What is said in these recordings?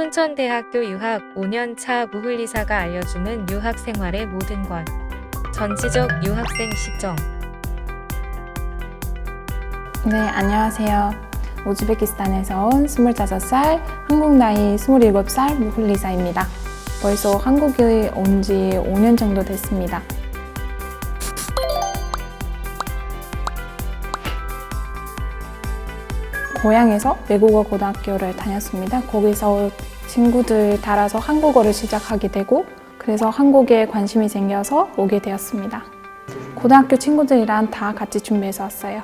순천대학교 유학 5년차 무훌리사가 알려주는 유학 생활의 모든 것. 전지적 유학생 시점. 네, 안녕하세요. 우즈베키스탄에서 온 25살, 한국 나이 27살 무훌리사입니다. 벌써 한국에 온 지 5년 정도 됐습니다. 고향에서 외국어 고등학교를 다녔습니다. 거기서 친구들 따라서 한국어를 시작하게 되고 그래서 한국에 관심이 생겨서 오게 되었습니다. 고등학교 친구들이랑 다 같이 준비해서 왔어요.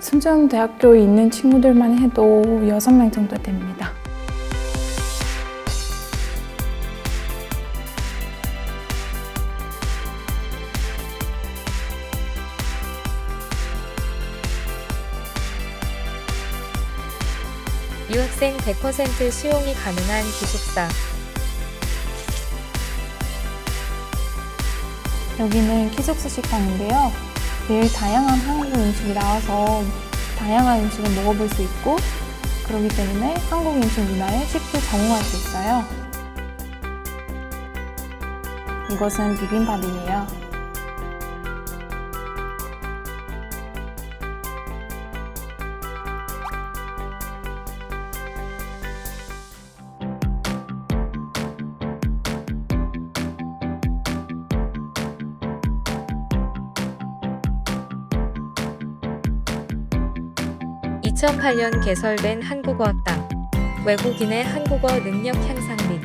순천대학교에 있는 친구들만 해도 6명 정도 됩니다. 유학생 100% 수용이 가능한 기숙사. 여기는 기숙사 식당인데요. 매일 다양한 한국 음식이 나와서 다양한 음식을 먹어볼 수 있고 그렇기 때문에 한국 음식 문화에 쉽게 적응할 수 있어요. 이것은 비빔밥이에요. (2008년) 개설된 한국어학당 외국인의 한국어 능력 향상 및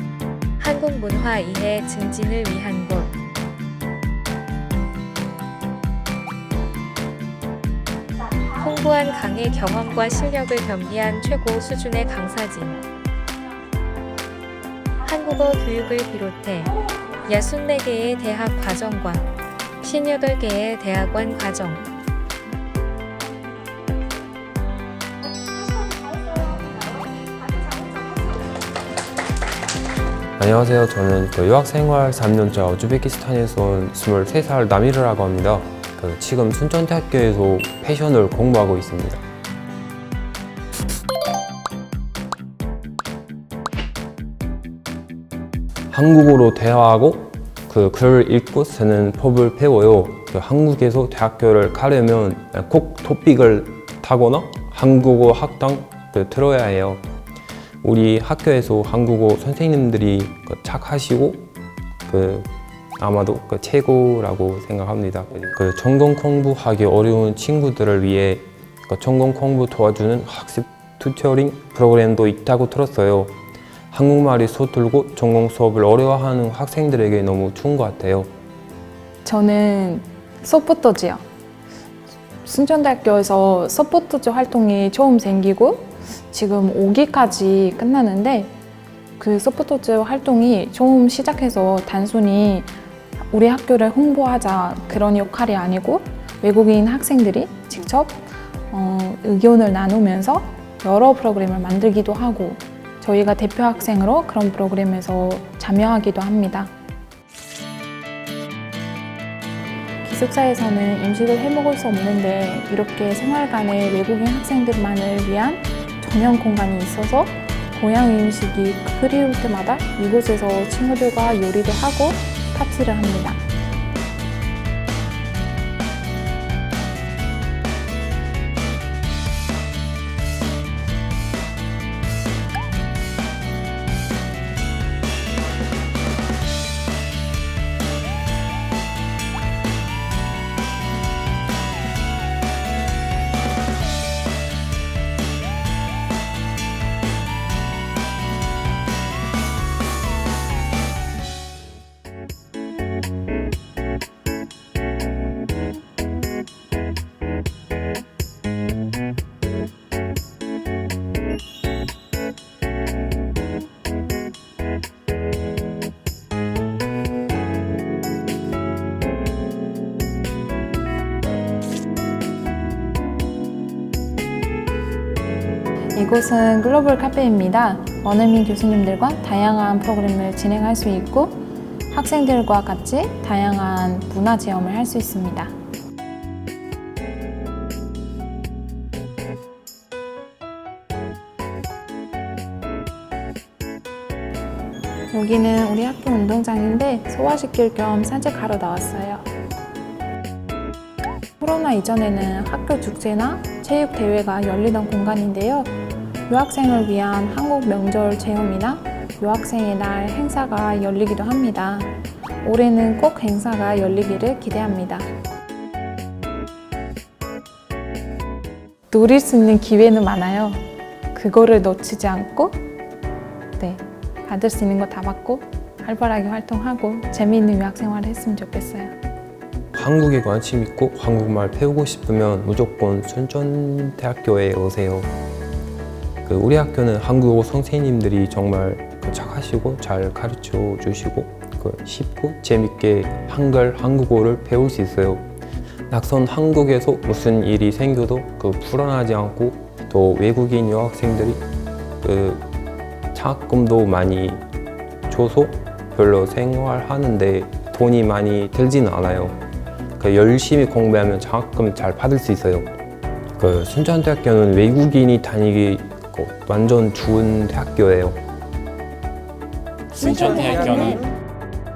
한국 문화 이해 증진을 위한 곳. 홍보한 강의 경험과 실력을 겸비한 최고 수준의 강사진. 한국어 교육을 비롯해 64개의 대학 과정과 58개의 대학원 과정 안녕하세요. 저는 그 유학생활 3년차 우즈베키스탄에서 온 23살 나미르라고 합니다. 그 지금 순천대학교에서 패션을 공부하고 있습니다. 한국어로 대화하고 그 글을 읽고 쓰는 법을 배워요. 그 한국에서 대학교를 가려면 꼭 토픽을 타거나 한국어 학당 그 들어야 해요. 우리 학교에서 한국어 선생님들이 그 착하시고 그 아마도 그 최고라고 생각합니다. 그 전공 공부하기 어려운 친구들을 위해 그 전공 공부 도와주는 학습 튜터링 프로그램도 있다고 들었어요. 한국말이 서툴고 전공 수업을 어려워하는 학생들에게 너무 좋은 것 같아요. 저는 서포터즈요. 순천대학교에서 서포터즈 활동이 처음 생기고 지금 5기까지 끝나는데 그 서포터즈 활동이 처음 시작해서 단순히 우리 학교를 홍보하자 그런 역할이 아니고 외국인 학생들이 직접 어, 의견을 나누면서 여러 프로그램을 만들기도 하고 저희가 대표 학생으로 그런 프로그램에서 참여하기도 합니다. 기숙사에서는 음식을 해 먹을 수 없는데 이렇게 생활관에 외국인 학생들만을 위한 전용 공간이 있어서 고향 음식이 그리울 때마다 이곳에서 친구들과 요리도 하고 파티를 합니다. 이곳은 글로벌 카페입니다. 원어민 교수님들과 다양한 프로그램을 진행할 수 있고 학생들과 같이 다양한 문화 체험을 할 수 있습니다. 여기는 우리 학교 운동장인데 소화시킬 겸 산책하러 나왔어요. 코로나 이전에는 학교 축제나 체육 대회가 열리던 공간인데요. 유학생을 위한 한국 명절 체험이나 유학생의 날 행사가 열리기도 합니다. 올해는 꼭 행사가 열리기를 기대합니다. 누릴 수 있는 기회는 많아요. 그거를 놓치지 않고, 네, 받을 수 있는 거 다 받고, 활발하게 활동하고, 재미있는 유학생활을 했으면 좋겠어요. 한국에 관심 있고 한국말 배우고 싶으면 무조건 순천대학교에 오세요. 그 우리 학교는 한국어 선생님들이 정말 그 착하시고 잘 가르쳐 주시고 그 쉽고 재밌게 한글 한국어를 배울 수 있어요. 낙선 한국에서 무슨 일이 생겨도 그 불안하지 않고 또 외국인 유학생들이 그 장학금도 많이 줘서 별로 생활하는데 돈이 많이 들지는 않아요. 그 열심히 공부하면 장학금 잘 받을 수 있어요. 그 순천대학교는 외국인이 다니기 그 완전 좋은 대학교예요. 순천대학교는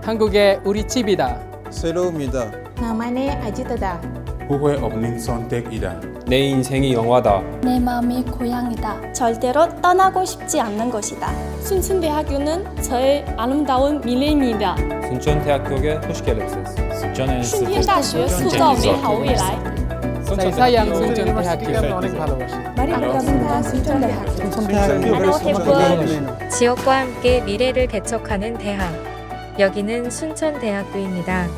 한국의 우리 집이다. 새로움이다. 나만의 아지트다. 후회 없는 선택이다. 내 인생이 영화다. 내 마음이 고향이다. 절대로 떠나고 싶지 않는 곳이다. 순천대학교는 저의 아름다운 미래입니다. 순천대학교의 호시게렉세스. 순천은 顺天大学塑造美好未来。 순천 대학교. 지역과 함께 미래를 개척하는 대학. 여기는 순천대학교입니다.